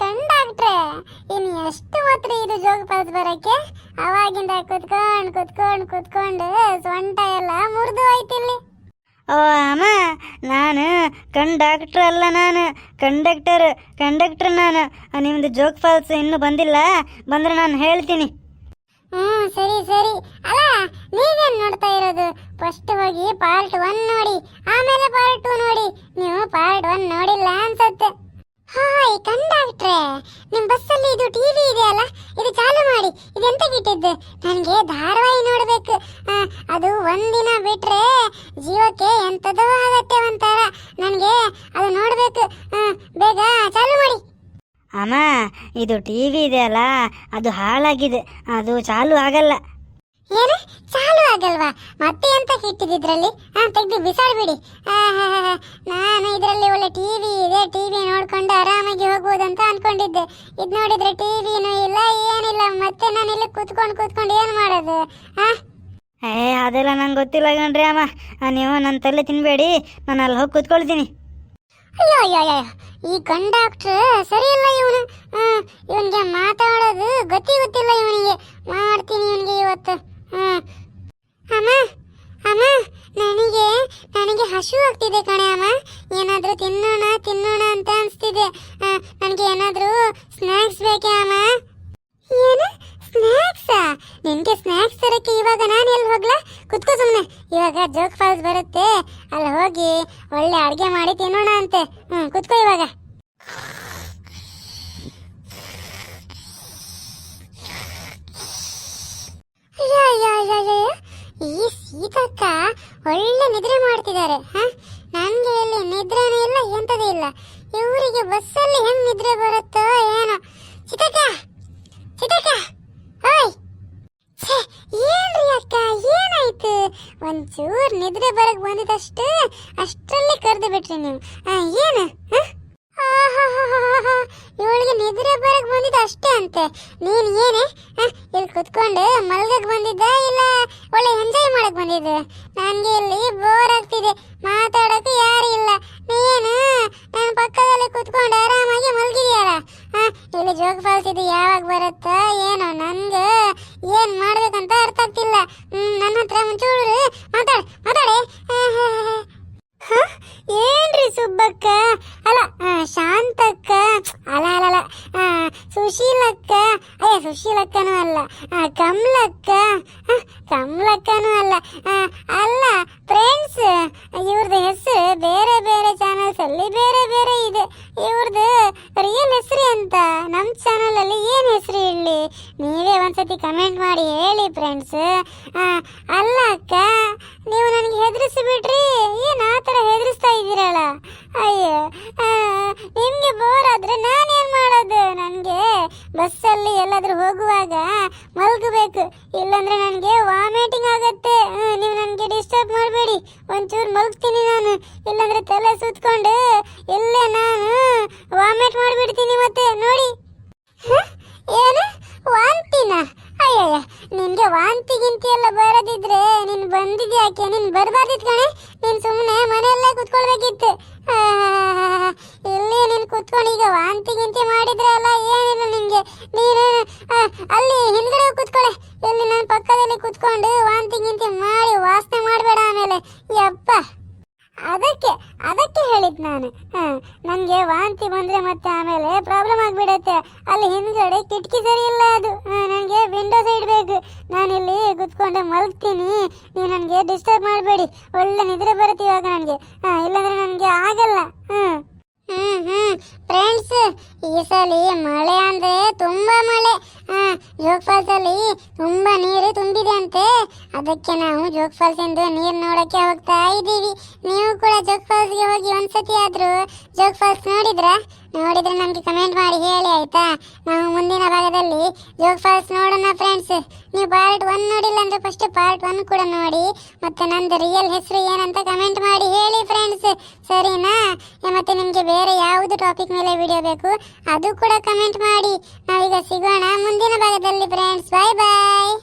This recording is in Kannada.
ಕಂಡಾಕ್ಟ್ರೆ ಇನ್ನು ಎಷ್ಟು ಹೊತ್ತು ಇದು ಜೋಗ ಪಾಸ್ ಬರಕ್ಕೆ? ಅವಾಗಿಂದ ಕುತ್ಕೊಂಡ್ ಕುತ್ಕೊಂಡ್ ಕುತ್ಕೊಂಡು ಸೊಂಟ ಎಲ್ಲ ಮುರಿದು ಹೋಯ್ತಿಲ್ಲಿ ಓ ಅಮ್ಮ ನಾನು ಕಂಡಾಕ್ಟ್ರ್ ಅಲ್ಲ ನಾನು. ಕಂಡಕ್ಟರ್ ಕಂಡಕ್ಟರ್ ನಾನು. ನಿಮ್ದು ಜೋಗ್ ಫಾಲ್ಸ್ ಇನ್ನೂ ಬಂದಿಲ್ಲ? ಬಂದ್ರೆ ನಾನು ಹೇಳ್ತೀನಿ. ಹ್ಮ್ ಸರಿ ಸರಿ. ಅಲ್ಲ ನೀವೇನ್ ನೋಡ್ತಾ ಇರೋದು? ಫಸ್ಟ್ ಹೋಗಿ ಪಾರ್ಟ್ ಒನ್ ನೋಡಿ. ಆಮೇಲೆ ಪಾರ್ಟ್ ಟೂ ನೋಡಿ. ನೀವು ಪಾರ್ಟ್ ಒನ್ ನೋಡಿಲ್ಲ ಅನ್ಸತ್ತೆ. ಹಾಯ್ ಕಂಡಕ್ಟ್ರೆ ನಿಮ್ ಬಸ್ಸಲ್ಲಿ ಇದು ಟಿವಿ ಇದೆ ಅಲ್ಲ ಇದು ಚಾಲು ಮಾಡಿ ಇದೆಂತ ಗಿಟ್ಟಿದ್ದು ನನಗೆ ಧಾರಾವಾಹಿ ನೋಡ್ಬೇಕು. ಅದು ಒಂದಿನ ಬಿಟ್ರೆ ಜೀವಕ್ಕೆ ಎಂತದೋ ಆಗತ್ತೆ ಒಂಥರ ನನಗೆ ಅದು ನೋಡಬೇಕು. ಬೇಗ ಚಾಲು ಮಾಡಿ. ಅಮ್ಮ, ಇದು ಟಿವಿ ಇದೆ ಅಲ್ಲ ಅದು ಹಾಳಾಗಿದೆ. ಅದು ಚಾಲು ಆಗಲ್ಲ. ಏನು? ಚಾಲು ಆಗಲ್ವಾ? ಮತ್ತೆ ಎಂತ ಇಟ್ಟಿದ್ರಲ್ಲಿ ಹಾ ತೆಗ್ದು ಬಿಸಾಡ್ಬಿಡಿ. ನಾನು ಇದರಲ್ಲಿ ಒಳ್ಳೆ ಟಿವಿ ಇದೆ. ಟಿವಿ ನೋಡ್ಕೊಂಡು ಆರಾಮಾಗಿ ಹೋಗ್ಬೋದಂತ ಅನ್ಕೊಂಡಿದ್ದೆ. ಇದು ನೋಡಿದ್ರೆ ಟಿವಿನೂ ಇಲ್ಲ ಏನಿಲ್ಲ. ಮತ್ತೆ ನಾನು ಇಲ್ಲಿ ಕೂತ್ಕೊಂಡು ಕೂತ್ಕೊಂಡು ಏನು ಮಾಡೋದು? ಹಾ ಏ ಅದೆಲ್ಲ ನಂಗೆ ಗೊತ್ತಿಲ್ಲ ಕಣ್ರಿ ಅಮ್ಮ. ನೀವು ನನ್ನ ತಲೆ ತಿನ್ಬೇಡಿ. ನಾನು ಅಲ್ಲಿ ಹೋಗಿ ಕೂತ್ಕೊಳ್ತೀನಿ. ಅಯ್ಯೋ ಅಯ್ಯೋ ಅಯ್ಯೋ. ಈ ಕಂಡಕ್ಟರ್ ಸರಿ ಇಲ್ಲ ಇವನು. ಇವನಿಗೆ ಮಾತಾಡೋದು ಗತಿ ಗೊತ್ತಿಲ್ಲ ಇವನಿಗೆ. ಮಾಡ್ತೀನಿ ಇವನಿಗೆ ಇವತ್ತು. ಅಮ್ಮ ಅಮ್ಮ, ನನಗೆ ನನಗೆ ಹಸು ಆಗ್ತಿದೆ ಕಣೆ ಅಮ್ಮ. ಏನಾದರೂ ತಿನ್ನೋಣ ತಿನ್ನೋಣ ಅಂತ ಅನಿಸ್ತಿದೆ. ನನಗೆ ಏನಾದರೂ ಸ್ನ್ಯಾಕ್ಸ್ ಬೇಕೇ ಅಮ್ಮ? ಏನು? ಸ್ನ್ಯಾಕ್ಸಾ ನಿನಗೆ ಸ್ನ್ಯಾಕ್ಸ್ ತರಕ್ಕೆ ಇವಾಗ ನಾನು ಎಲ್ಲಿ ಹೋಗ್ಲಾ? ಕುತ್ಕೋ ಸುಮ್ಮನೆ ಇವಾಗ ಜೋಗ್ ಫಾಲ್ಸ್ ಬರುತ್ತೆ. ಅಲ್ಲಿ ಹೋಗಿ ಒಳ್ಳೆ ಅಡುಗೆ ಮಾಡಿ ತಿನ್ನೋಣ ಅಂತೆ. ಹ್ಞೂ ಕುತ್ಕೋ ಇವಾಗ ಅಯ್ಯೋ, ಅಯ್ಯೋ, ಅಯ್ಯೋ, ಅಯ್ಯೋ. ಈ ಸೀತಕ್ಕ ಒಳ್ಳೆ ನಿದ್ರೆ ಮಾಡ್ತಿದ್ದಾರೆ ಹ? ನನ್ಗೆ ಇಲ್ಲಿ ನಿದ್ರೆನೇ ಇಲ್ಲ ಎಂಥದೇ ಇಲ್ಲ. ಇವರಿಗೆ ಬಸ್ಸಲ್ಲಿ ಹೆಂಗ್ ನಿದ್ರೆ ಬರುತ್ತೋ ಏನೋ. ಸೀತಕ್ಕ ಸೀತಕ್ಕ ಓಯ್ ಛೇ, ಅಕ್ಕ ಏನಾಯ್ತು? ಒಂಚೂರು ನಿದ್ರೆ ಬರಕ್ ಬಂದಿದ್ದಷ್ಟು ಅಷ್ಟರಲ್ಲಿ ಕರೆದು ಬಿಟ್ರಿ ನೀವು. ಏನು ಹ? ಇವಳಿಗೆ ನಿದ್ರೆ ಬರಕ್ ಬಂದಿದ್ದು ಅಷ್ಟೇ ಅಂತೆ ನೀನ್ ಏನೇ? ಇಲ್ಲಿ ಕುತ್ಕೊಂಡು ಮಲ್ಗಕ್ ಬಂದಿದ್ದ ಇಲ್ಲ ಒಳ್ಳೆ ಎಂಜಾಯ್ ಮಾಡಕ್ ಬಂದಿದ್ದೆ ನನ್ಗೆ ಇಲ್ಲಿ ಬೋರ್ ಆಗ್ತಿದೆ ಮಾತಾಡೋಕೆ ಯಾರು ಇಲ್ಲ ನೀನು ನನ್ನ ಪಕ್ಕದಲ್ಲಿ ಕುತ್ಕೊಂಡು ಆರಾಮಾಗಿ ಮಲ್ಗಿದ್ಯಾರ? ಇಲ್ಲಿ ಜೋಗ ಫಾಲ್ಸ್ ಇದು ಯಾವಾಗ ಬರುತ್ತಾ ಏನೋ, ನನ್ಗೆ ಏನ್ ಮಾಡ್ಬೇಕಂತ ಅರ್ಥ ಆಗ್ತಿಲ್ಲ ನನ್ನ ಹತ್ರ ಮುಂಚೂರು ಮಾತಾಡ, ಮಾತಾಡೆ? ಏನ್ರಿ ಸುಬ್ಬಕ್ಕ ಅಲ್ಲ ಆ, ಶಾಂತಕ್ಕ ಅಲ್ಲ ಅಲ್ಲ ಅಲ್ಲ ಆ, ಸುಶೀಲಕ್ಕ ಅಯ್ಯ ಸುಶೀಲಕ್ಕನೂ ಅಲ್ಲ ಆ, ಕಮಲಕ್ಕ ಹ, ಕಮಲಕ್ಕನೂ ಅಲ್ಲ ಆ, ಅಲ್ಲ ಫ್ರೆಂಡ್ಸ್ ಇವ್ರದ್ದು ಹೆಸರು ಬೇರೆ ಬೇರೆ ಚಾನಲ್ಸ್ ಅಲ್ಲಿ ಬೇರೆ ಬೇರೆ ಇದೆ ಇವ್ರದ್ದು ರಿಯಲ್ ಹೆಸರು ಅಂತ ನಮ್ಮ ಚಾನಲ್ ಅಲ್ಲಿ ಏನ್ ಹೆಸರು ಇಡ್ಲಿ ನೀವೇ ಒಂದ್ಸತಿ ಕಮೆಂಟ್ ಮಾಡಿ ಹೇಳಿ ಫ್ರೆಂಡ್ಸ್ ಅಲ್ಲ ಅಕ್ಕ, ನೀವು ನನಗೆ ಹೆದರಿಸಿ ಬಿಡ್ರಿ ಏನು ಆ ಥರ ಹೆದರಿಸ್ತಾ ಇದ್ದೀರಲ್ಲ? ಅಯ್ಯೋ ನಿಮ್ಗೆ ಬೋರ್ ಆದ್ರೆ ನಾನೇನು ಮಾಡೋದು? ನನಗೆ ಬಸ್ಸಲ್ಲಿ ಎಲ್ಲಾದರೂ ಹೋಗುವಾಗ ಮಲ್ಗಬೇಕು. ಇಲ್ಲಾಂದ್ರೆ ನನಗೆ ವಾಮಿಟಿಂಗ್ ಆಗುತ್ತೆ. ನೀವು ನನಗೆ ಡಿಸ್ಟರ್ಬ್ ಮಾಡಬೇಡಿ. ಒಂಚೂರು ಮಲ್ಗ್ತೀನಿ ನಾನು. ಇಲ್ಲಾಂದ್ರೆ ತಲೆ ಸುತ್ಕೊಂಡು ಇಲ್ಲೇ ನಾನು ವಾಮಿಟ್ ಮಾಡಿಬಿಡ್ತೀನಿ ಮತ್ತೆ. ನೋಡಿ ಬಂದಿದ್ಯಾಕೆ ನೀನ್ ಬರ್ಬಾರ್ದಿತ್ ಕಣೆ. ನೀನ್ ಸುಮ್ಮನೆ ಮನೆಯಲ್ಲೇ ಕುತ್ಕೊಳ್ಬೇಕಿತ್ತು. ಇಲ್ಲಿ ನೀನ್ ಕುತ್ಕೊಂಡು ಈಗ ವಾಂತಿ ಗಿಂತಿ ಮಾಡಿದ್ರೆ ಅಲ್ಲ ಏನಿಲ್ಲ ನಿಂಗೆ. ನೀನು ಅಲ್ಲಿ ಹಿಂದ್ಗಡೆ ಹೋಗ್ ಕುತ್ಕೊಳೆ. ಇಲ್ಲಿ ನನ್ನ ಪಕ್ಕದಲ್ಲಿ ಕುತ್ಕೊಂಡು ವಾಂತಿ ಗಿಂತಿ ಮಾಡಿ ವಾಸನೆ ಮಾಡಬೇಡ ಆಮೇಲೆ. ಯಪ್ಪ. ಅದಕ್ಕೆ ಅದಕ್ಕೆ ಹೇಳಿದ್ ನಾನು. ನನಗೆ ವಾಂತಿ ಬಂದ್ರೆ ಮತ್ತೆ ಆಮೇಲೆ ಪ್ರಾಬ್ಲಮ್ ಆಗ್ಬಿಡತ್ತೆ. ಅಲ್ಲಿ ಹಿಂದ್ಗಡೆ ಕಿಟಕಿ ಸರಿ ಇಲ್ಲ ಅದು. ನನಗೆ ವಿಂಡೋ ಸೈಡ್ ಬೇಕು. ನಾನಿಲ್ಲಿ ಕುತ್ಕೊಂಡು ಮಲಗ್ತೀನಿ. ನೀವು ನನಗೆ ಡಿಸ್ಟರ್ಬ್ ಮಾಡಬೇಡಿ. ಒಳ್ಳೆ ನಿದ್ರೆ ಬರುತ್ತೆ ಇವಾಗ ನನಗೆ. ಇಲ್ಲಾಂದ್ರೆ ನನಗೆ ಆಗಲ್ಲ. ಹ್ಮ್ ಫ್ರೆಂಡ್ಸ್ ಈ ಸಲ ಮಳೆ ಅಂದ್ರೆ ತುಂಬಾ ಮಳೆ. ಜೋಗ್ ಫಾಲ್ಸ್ ಅಲ್ಲಿ ತುಂಬಾ ನೀರು ತುಂಬಿದೆ ಅಂತೆ. ಅದಕ್ಕೆ ನಾವು ಜೋಗ್ ಫಾಲ್ಸ್ ಎಂದು ನೀರು ನೋಡಕ್ಕೆ ಹೋಗ್ತಾ ಇದ್ದೀವಿ. ನೀವು ಕೂಡ ಜೋಗ್ ಫಾಲ್ಸ್ಗೆ ಹೋಗಿ ಒಂದ್ಸತಿ ಆದರೂ ಜೋಗ್ ಫಾಲ್ಸ್ ನೋಡಿದ್ರಾ, ನೋಡಿದ್ರೆ ನಮಗೆ ಕಮೆಂಟ್ ಮಾಡಿ ಹೇಳಿ, ಆಯ್ತಾ? ನಾವು ಮುಂದಿನ ಭಾಗದಲ್ಲಿ ಜೋಗ್ ಫಾಲ್ಸ್ ನೋಡೋಣ ಫ್ರೆಂಡ್ಸ್ ನೀವು ಪಾರ್ಟ್ ಒನ್ ನೋಡಿಲ್ಲ ಅಂದರೆ ಫಸ್ಟ್ ಪಾರ್ಟ್ ಒನ್ ಕೂಡ ನೋಡಿ, ಮತ್ತು ನಂದು ರಿಯಲ್ ಹೆಸರು ಏನಂತ ಕಮೆಂಟ್ ಮಾಡಿ ಹೇಳಿ ಫ್ರೆಂಡ್ಸ್ ಸರಿನಾ? ಮತ್ತೆ ನಿಮಗೆ ಬೇರೆ ಯಾವುದು ಟಾಪಿಕ್ ಮೇಲೆ ವಿಡಿಯೋ ಬೇಕು, ಅದು ಕೂಡ ಕಮೆಂಟ್ ಮಾಡಿ. ನಾವೀಗ ಸಿಗೋಣ ಮುಂದಿನ ಭಾಗದಲ್ಲಿ ಫ್ರೆಂಡ್ಸ್ ಬಾಯ್ ಬಾಯ್